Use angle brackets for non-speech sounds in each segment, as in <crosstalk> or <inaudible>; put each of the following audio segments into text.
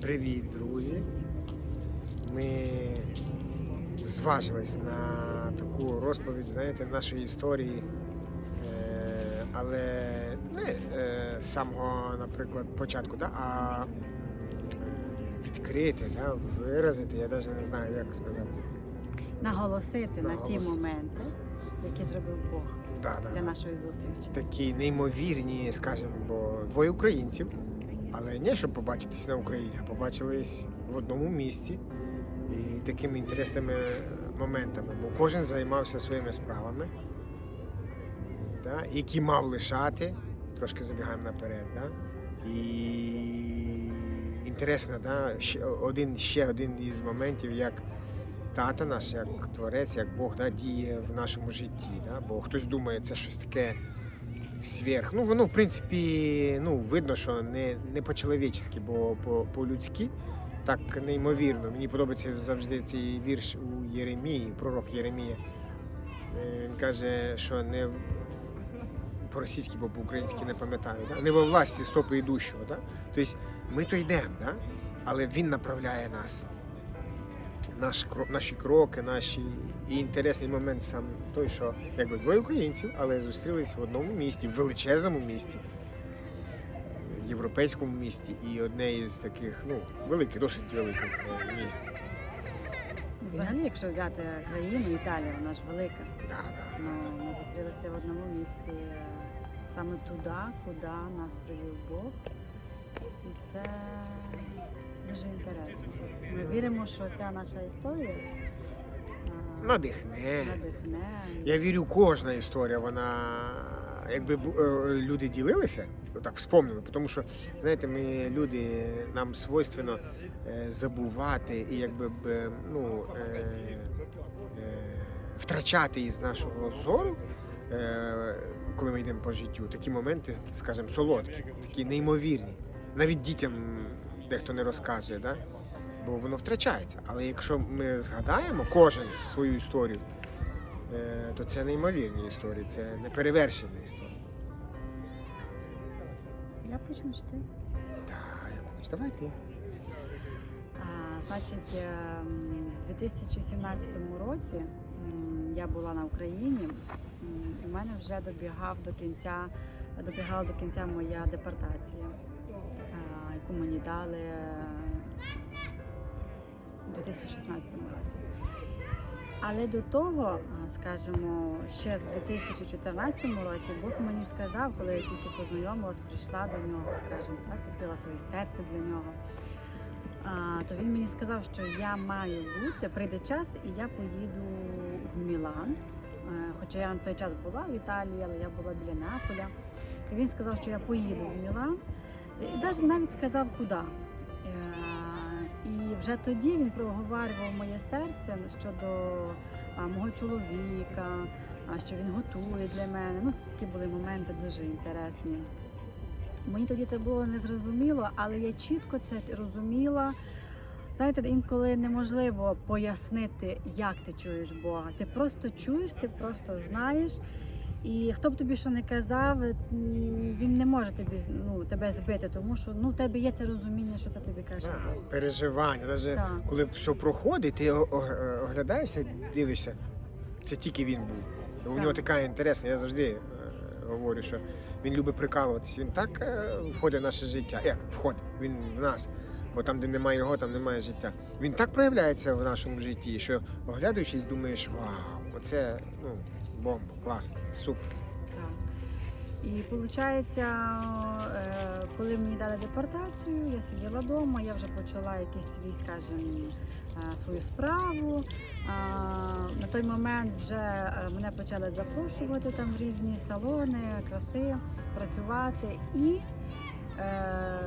Привіт, друзі! Ми зважились на таку розповідь, знаєте, нашої історії, Е, але не е, з самого, наприклад, початку, да, а відкрити, да, виразити, я навіть не знаю, як сказати. наголосити на ті моменти, які зробив Бог да, для да. нашої зустрічі. Такі неймовірні, скажімо, бо двоє українців, але не щоб побачитися на Україні, а побачились в одному місті і такими інтересними моментами, бо кожен займався своїми справами, да, які мав лишати, трошки забігаємо наперед. Да, і інтересно, да, один, ще один із моментів, як тато наш, як творець, як Бог да, діє в нашому житті. Да? Бо хтось думає, це щось таке сверх. Ну, воно, в принципі, ну, видно, що не, не по-чоловічськи, бо по- по-людськи. Так неймовірно. Мені подобається завжди цей вірш у Єремії, пророк Єремія. Е, Він каже, що не по-російськи, бо по-українськи не пам'ятаю, да? не во власті стопи йдущого. Да? Тобто ми то йдемо, да? але він направляє нас наш, наші кроки, наші і інтересний момент сам той, що якби двоє українців, але зустрілись в одному місті, в величезному місті, в європейському місті, і одне із таких, ну, великих, досить великих е, міст. Взагалі, якщо взяти країну, Італія, вона ж велика. Да, да. Ну, ми зустрілися в одному місці е, саме туди, куди нас привів Бог. І це дуже інтересно. Ми віримо, що ця наша історія Надихне. надихне. Я вірю, кожна історія, вона якби е, люди ділилися, так вспомнили, тому що знаєте, ми люди, нам свойственно е, забувати і якби е, ну, втрачати із нашого зору. Коли ми йдемо по життю, такі моменти, скажімо, солодкі, такі неймовірні. Навіть дітям дехто не розказує, да? бо воно втрачається. Але якщо ми згадаємо кожен свою історію, е, то це неймовірні історії, це неперевершені історії. Я почну чи ти? Так, як хочеш, давай ти. А, значить, ем, у 2017 році я була на Україні, і в мене вже добігав до кінця, добігала до кінця моя депортація, яку мені дали е, у 2016 році. Але до того, а, скажімо, ще в 2014 році Бог мені сказав, коли я тільки познайомилась, прийшла до нього, скажімо так, відкрила своє серце для нього. То він мені сказав, що я маю бути, прийде час, і я поїду в Мілан. Е, Хоча я на той час була в Італії, але я була біля Неаполя. І він сказав, що я поїду в Мілан. І навіть сказав, куди. Е, І вже тоді він проговорював моє серце щодо мого чоловіка, що він готує для мене. Ну, такі були моменти дуже інтересні. Мені тоді це було незрозуміло, але я чітко це розуміла. Знаєте, інколи неможливо пояснити, як ти чуєш Бога. Ти просто чуєш, ти просто знаєш. І хто б тобі що не казав, він не може тобі ну, тебе збити, тому що ну, в тебе є це розуміння, що це тобі каже переживання, навіть Так. коли все проходить, ти е, оглядаєшся, дивишся, це тільки він був. У нього така інтересна, я завжди е, говорю, що він любить прикалуватися. Він так е, входить в наше життя. Як входить? Він в нас. Бо там, де немає його, там немає життя. Він так проявляється в нашому житті, що оглядаючись, думаєш, вау, оце ну, бомба, класно, супер. І виходить, коли мені дали депортацію, я сиділа вдома, я вже почала якийсь свій, скажімо, е, свою справу. На той момент вже е, мене почали запрошувати там в різні салони, краси, працювати. І е,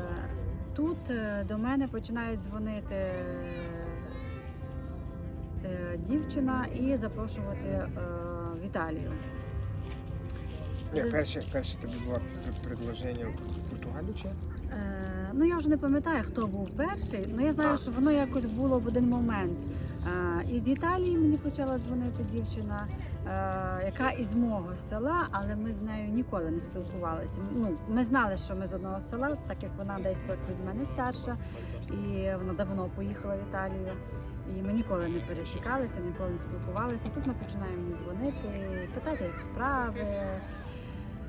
тут е, до мене починає дзвонити е, дівчина і запрошувати е, Італію. Ні, перше, перше тобі було пр- предложення в Португалію чи? Е, ну я вже не пам'ятаю, хто був перший, але я знаю, що воно якось було в один момент. Е, із Італії мені почала дзвонити дівчина, е, яка із мого села, але ми з нею ніколи не спілкувалися. Ну, ми знали, що ми з одного села, так як вона десь років від мене старша, і вона давно поїхала в Італію. І ми ніколи не пересікалися, ніколи не спілкувалися. Тут ми починаємо дзвонити, питати, як справи.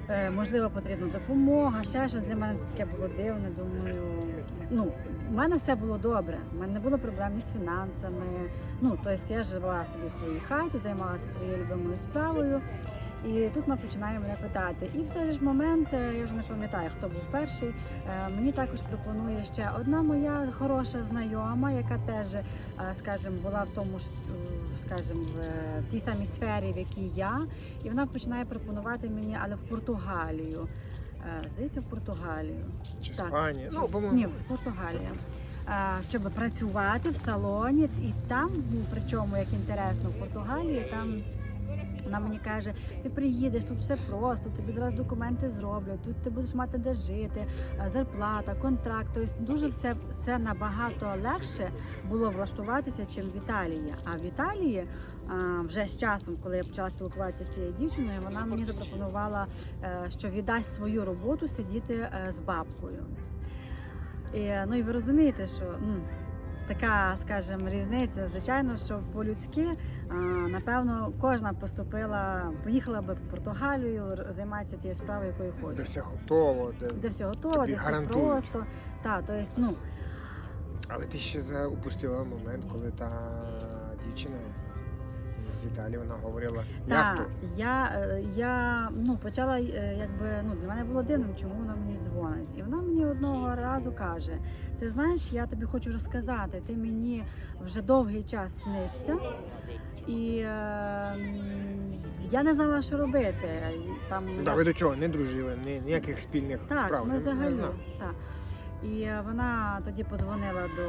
Е, можливо, потрібна допомога, ще щось для мене це таке було дивне. Думаю, ну в мене все було добре. У мене не було проблем ні з фінансами. Ну тобто я жила собі в своїй хаті, займалася своєю любимою справою. І тут вона починає мене питати. І в цей ж момент е, я вже не пам'ятаю, хто був перший. е, Мені також пропонує ще одна моя хороша знайома, яка теж, е, скажімо, була в тому ж, скажімо, в, тій самій сфері, в якій я. І вона починає пропонувати мені, але в Португалію. Здається, в Португалію. Чи. Іспанія? Ну, по-моєму, Ні, в Португалія. Щоб працювати в салоні, і там, ну, причому як інтересно, в Португалії там. Вона мені каже, ти приїдеш, тут все просто, тобі зараз документи зроблять, тут ти будеш мати де жити, зарплата, контракт. Тобто дуже все, все набагато легше було влаштуватися, чим в Італії. А в Італії вже з часом, коли я почала спілкуватися з цією дівчиною, вона мені запропонувала, е, що віддасть свою роботу сидіти е, з бабкою. І, ну і ви розумієте, що така, скажімо, різниця, звичайно, що по-людськи, напевно, кожна поступила, поїхала би в Португалію, займається тією справою, якою де хоче. все готово, де... Де все готово, Тобі де все гарантують. просто. Та, то есть, ну, Але ти ще за- упустила момент, коли та дівчина з Італії вона говорила, як Так, то? я, е, я ну, почала, е, якби, ну, для мене було дивним, чому вона мені дзвонить. І вона мені одного разу каже: ти знаєш, я тобі хочу розказати, ти мені вже довгий час снишся. І е, м, я не знала, що робити. І Там, Да, ви до цього не дружили, ні, ніяких спільних так, справ. ми не- не взагалі. знав. Так. І вона тоді подзвонила до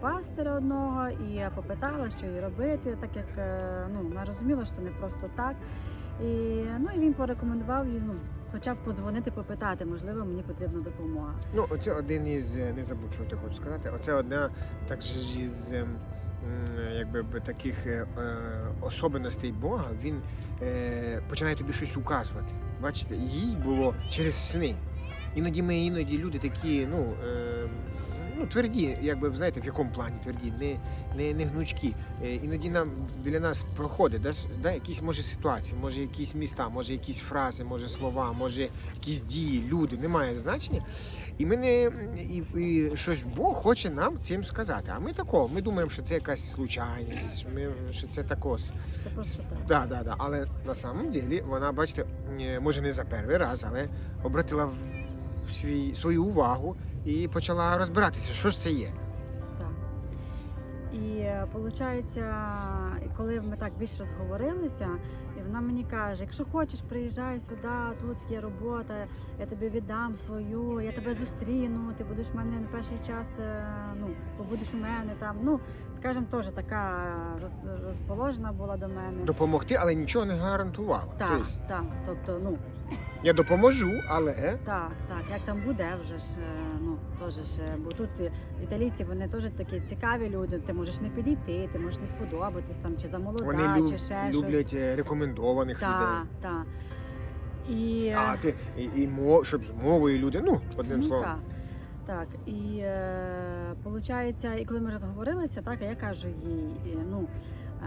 пастора одного і попитала, що їй робити, так як е, ну, вона розуміла, що не просто так. І, ну, і він порекомендував їй ну, хоча б подзвонити, попитати, можливо, мені потрібна допомога. Ну, оце один із, е, не забудь, що ти хочу сказати. Оце одна так ж із ем, якби таких е, е, особливостей Бога. Він е, починає тобі щось указувати. Бачите, їй було через сни. Іноді ми, іноді люди такі, ну. Е, Ну, тверді, якби знаєте, в якому плані тверді, не, не, не гнучкі. Е, іноді нам біля нас проходить да, да, якісь може ситуації, може якісь міста, може якісь фрази, може слова, може якісь дії, люди, немає значення. І ми не і, і щось Бог хоче нам цим сказати. А ми такого, ми думаємо, що це якась случайність, ми що це тако. Що це просто так. Да, да, да. Але на самом ділі вона, бачите, е, може не за перший раз, але обратила свій, свою увагу і почала розбиратися, що ж це є. Так. І виходить, коли ми так більше розговорилися, і вона мені каже: якщо хочеш, приїжджай сюди, тут є робота, я тобі віддам свою, я тебе зустріну, ти будеш в мене на перший час, е, ну, побудеш у мене там. Ну, скажімо, теж така роз, розположена була до мене. Допомогти, але нічого не гарантувала. Так, Тобто, так. Тобто, ну, я допоможу, але Так, так, як там буде, вже ж е, ну теж ж, е, бо тут е, італійці вони теж такі цікаві люди. Ти можеш не підійти, ти можеш не сподобатись там чи замолода, вони лю- чи ще люблять щось. е, рекомендованих Так, людей. так. І е, А ти і, і мо, щоб з мовою люди, ну, одним ну, словом. так. Так, і е, і коли ми розговорилися, так, я кажу їй, е, ну е,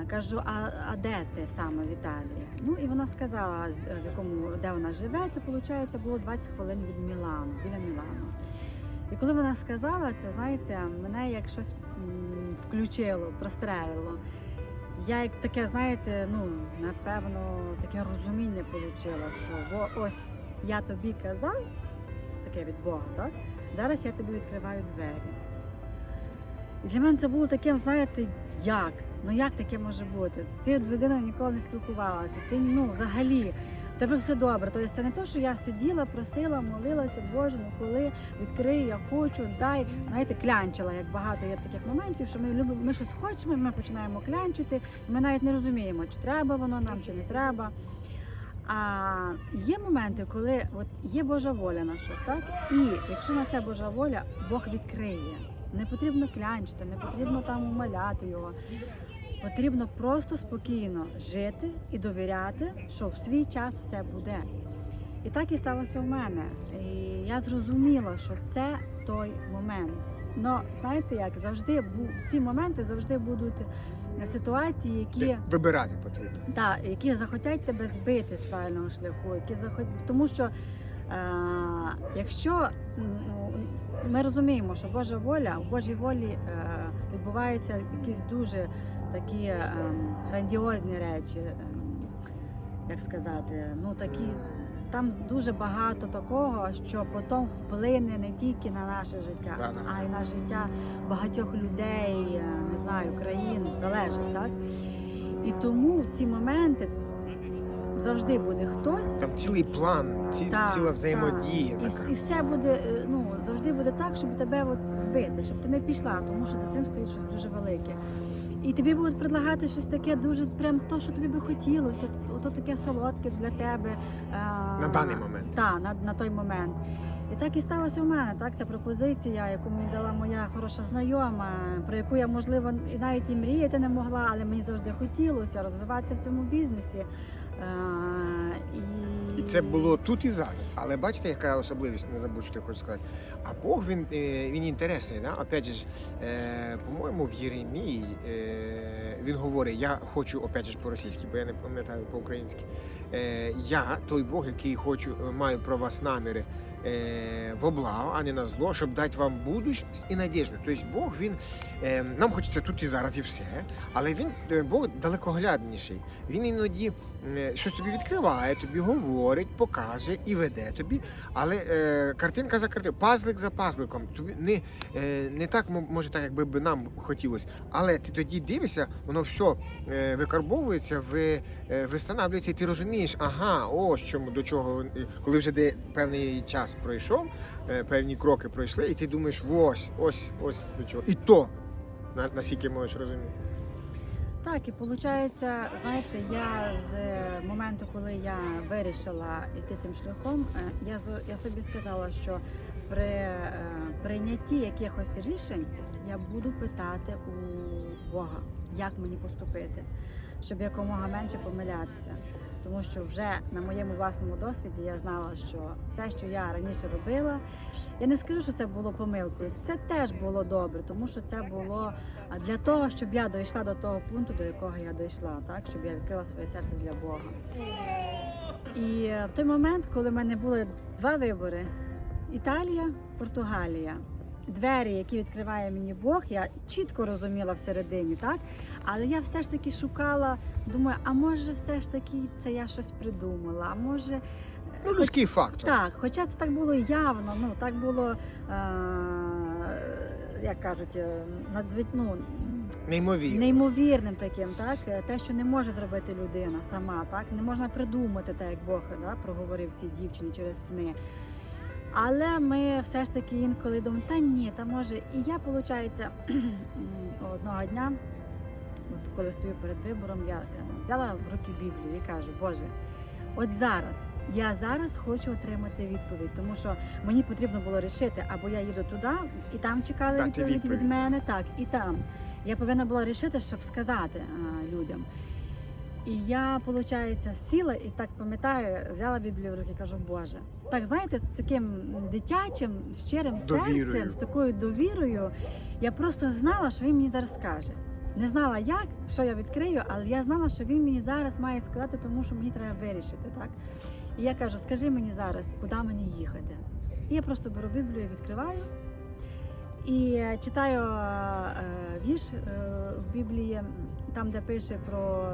кажу, а, а де ти саме в Італії? Ну і вона сказала, е, в якому де вона живе, це виходить, було 20 хвилин від Мілану, біля Мілану. І коли вона сказала це, знаєте, мене як щось включило, прострелило. Я як таке, знаєте, ну напевно, таке розуміння отримала, що ось я тобі казав, таке від Бога, так? Зараз я тобі відкриваю двері. І для мене це було таким, знаєте, як? Ну як таке може бути? Ти з людиною ніколи не спілкувалася, ти ну взагалі. В тебе все добре. Тобто це не те, що я сиділа, просила, молилася, Боже, ну коли відкрий, я хочу, дай. Знаєте, клянчила, як багато є таких моментів, що ми любимо, ми щось хочемо, ми починаємо клянчити, і ми навіть не розуміємо, чи треба воно нам, чи не треба. А є моменти, коли от є Божа воля на щось, так? І якщо на це Божа воля, Бог відкриє. Не потрібно клянчити, не потрібно там умоляти його. Потрібно просто спокійно жити і довіряти, що в свій час все буде. І так і сталося в мене. І я зрозуміла, що це той момент. Ну, знаєте як, завжди ці моменти завжди будуть ситуації, які. Вибирати потрібно. Так, які захотять тебе збити з правильного шляху, які захот... тому що е, якщо ну, ми розуміємо, що Божа воля, в Божій волі е, відбуваються якісь дуже такі грандіозні речі, як сказати, ну такі. Там дуже багато такого, що потім вплине не тільки на наше життя, а й на життя багатьох людей, е, не знаю, країн, залежить, так? І тому в ці моменти завжди буде хтось. Там цілий план, ці, Так, ціла взаємодія так. І, і все буде, е, ну, завжди буде так, щоб тебе от збити, щоб ти не пішла, тому що за цим стоїть щось дуже велике. І тобі будуть предлагати щось таке дуже прям то, що тобі би хотілося, ото таке солодке для тебе. е, На даний момент. Так, на, на той момент. І так і сталося у мене. Так, ця пропозиція, яку мені дала моя хороша знайома, про яку я, можливо, і навіть і мріяти не могла, але мені завжди хотілося розвиватися в цьому бізнесі. Е, і... Це було тут і зараз. Але бачите, яка особливість, не забудь, що я хочу сказати. А Бог він, е, він інтересний. Да? Опять ж, е, по-моєму, в Єремії е, він говорить: я хочу, опять же по-російськи, бо я не пам'ятаю по-українськи. Я той Бог, який хочу, маю про вас наміри. Е, В облаву, а не на зло, щоб дати вам будучність і надіжду. Тобто Бог він е, нам хочеться тут і зараз і все, але він е, Бог далекоглядніший. Він іноді е, щось тобі відкриває, тобі говорить, показує і веде тобі. Але е, картинка за картинкою, пазлик за пазликом. Тобі не, е, не так може, так якби би нам хотілося. Але ти тоді дивишся, воно все е, викарбовується, ви, е, вистанавлюється, і ти розумієш, ага, ось чому до чого коли вже де певний час пройшов, е, певні кроки пройшли, і ти думаєш, ось, ось, ось до чого. І то на- наскільки можеш розуміти. Так, і виходить, знаєте, я з моменту, коли я вирішила йти цим шляхом, е, я, я собі сказала, що при е, прийнятті якихось рішень я буду питати у Бога, як мені поступити, щоб якомога менше помилятися. Тому що вже на моєму власному досвіді я знала, що все, що я раніше робила, я не скажу, що це було помилкою. Це теж було добре, тому що це було для того, щоб я дійшла до того пункту, до якого я дійшла, так щоб я відкрила своє серце для Бога. І е, в той момент, коли в мене були два вибори: Італія, Португалія. Двері, які відкриває мені Бог, я чітко розуміла всередині, так? Але я все ж таки шукала, думаю, а може, все ж таки це я щось придумала, а може. е, Ну, хоч- людський фактор. так, хоча це так було явно, ну так було, е, як кажуть, е, ну, Неймовірно. неймовірним таким, так е, те, що не може зробити людина сама, так не можна придумати, так як Бог да, проговорив цій дівчині через сни. Але ми все ж таки інколи думаємо, та ні, та може. І я, виходить, <clears throat> одного дня, от коли стою перед вибором, я е, взяла в руки Біблію і кажу, Боже, от зараз. Я зараз хочу отримати відповідь, тому що мені потрібно було рішити, або я їду туди, і там чекали відповідь, відповідь. від мене, так, і там. Я повинна була рішити, щоб сказати а, людям. І я, виходить, сіла і так пам'ятаю, взяла Біблію в руки і кажу, Боже. Так, знаєте, з таким дитячим, щирим Довірою. серцем, з такою довірою, я просто знала, що він мені зараз скаже. Не знала як, що я відкрию, але я знала, що він мені зараз має сказати, тому що мені треба вирішити. Так? І я кажу, скажи мені зараз, куди мені їхати. І я просто беру Біблію, відкриваю і е, читаю е, вірш е, в Біблії, там, де пише про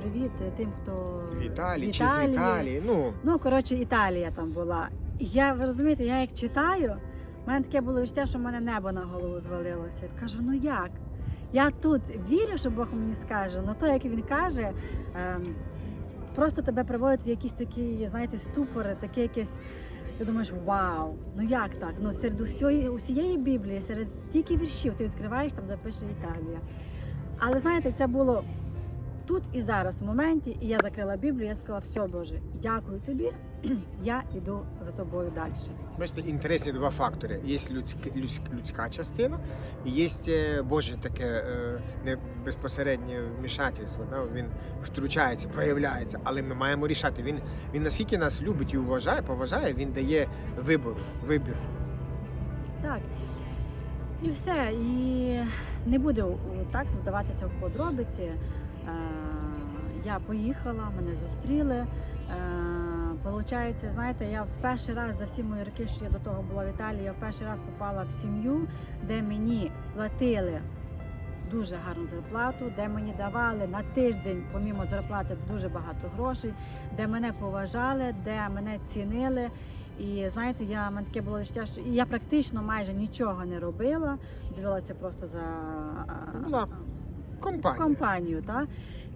привіт тим, хто В Італії чи з Італії. Ну, Ну, коротше, Італія там була. І я, ви розумієте, я як читаю, в мене таке було відчуття, що в мене небо на голову звалилося. Я кажу, ну як? Я тут вірю, що Бог мені скаже, але то, як він каже, ем, просто тебе приводить в якісь такі, знаєте, ступори, таке якесь. Ти думаєш, вау, ну як так? Ну серед усієї, усієї Біблії, серед стільки віршів ти відкриваєш, там запише пише Італія. Але знаєте, це було тут і зараз, в моменті, і я закрила Біблію, я сказала, все, Боже, дякую тобі, я йду за тобою далі. Бачите, інтересні два фактори. Є людська, людська, частина, і є е, Боже таке е, не безпосереднє вмішательство. Да? Він втручається, проявляється, але ми маємо рішати. Він, він наскільки нас любить і вважає, поважає, він дає вибір. вибір. Так. І все. І не буду так вдаватися в подробиці. Е, Я поїхала, мене зустріли. Получається, знаєте, я в перший раз за всі мої роки, що я до того була в Італії, я в перший раз попала в сім'ю, де мені платили дуже гарну зарплату, де мені давали на тиждень, помімо зарплати, дуже багато грошей, де мене поважали, де мене цінили. І знаєте, я мене таке було відчуття, що я практично майже нічого не робила, дивилася просто за Була Компанія. компанію. Та?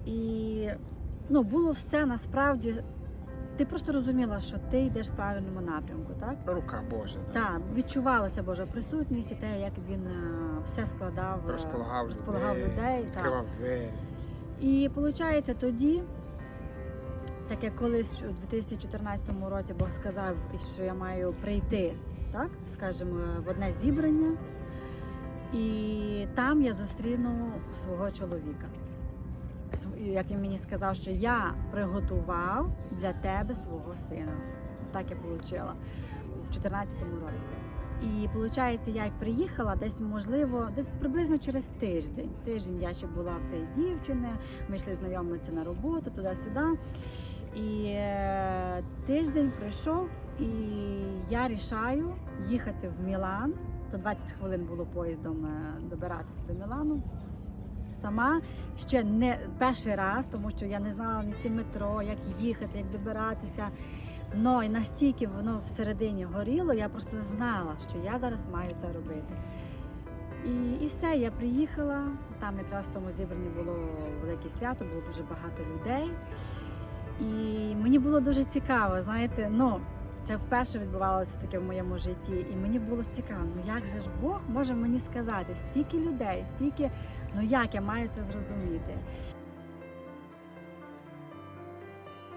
І ну, було все насправді. Ти просто розуміла, що ти йдеш в правильному напрямку, так? Рука Божа. Да. Так, відчувалася Божа присутність і те, як він е, все складав, е, Розполагав, розполагав людей, людей. так. двері. І виходить тоді, так як колись у 2014 році Бог сказав, що я маю прийти, так, скажімо, в одне зібрання, і там я зустріну свого чоловіка. Як він мені сказав, що я приготував для тебе свого сина. Так я отримала в 2014 році. І виходить, я як приїхала десь, можливо, десь приблизно через тиждень. Тиждень я ще була в цій дівчини, ми йшли знайомитися на роботу, туди-сюди. І е, тиждень пройшов, і я рішаю їхати в Мілан. То 20 хвилин було поїздом е, добиратися до Мілану. Сама ще не перший раз, тому що я не знала ні ці метро, як їхати, як добиратися. Ну і настільки воно всередині горіло, я просто знала, що я зараз маю це робити. І, і все, я приїхала. Там якраз в тому зібранні було велике свято, було дуже багато людей. І мені було дуже цікаво, знаєте, ну. Це вперше відбувалося таке в моєму житті, і мені було цікаво, ну як же ж Бог може мені сказати стільки людей, стільки, ну як я маю це зрозуміти?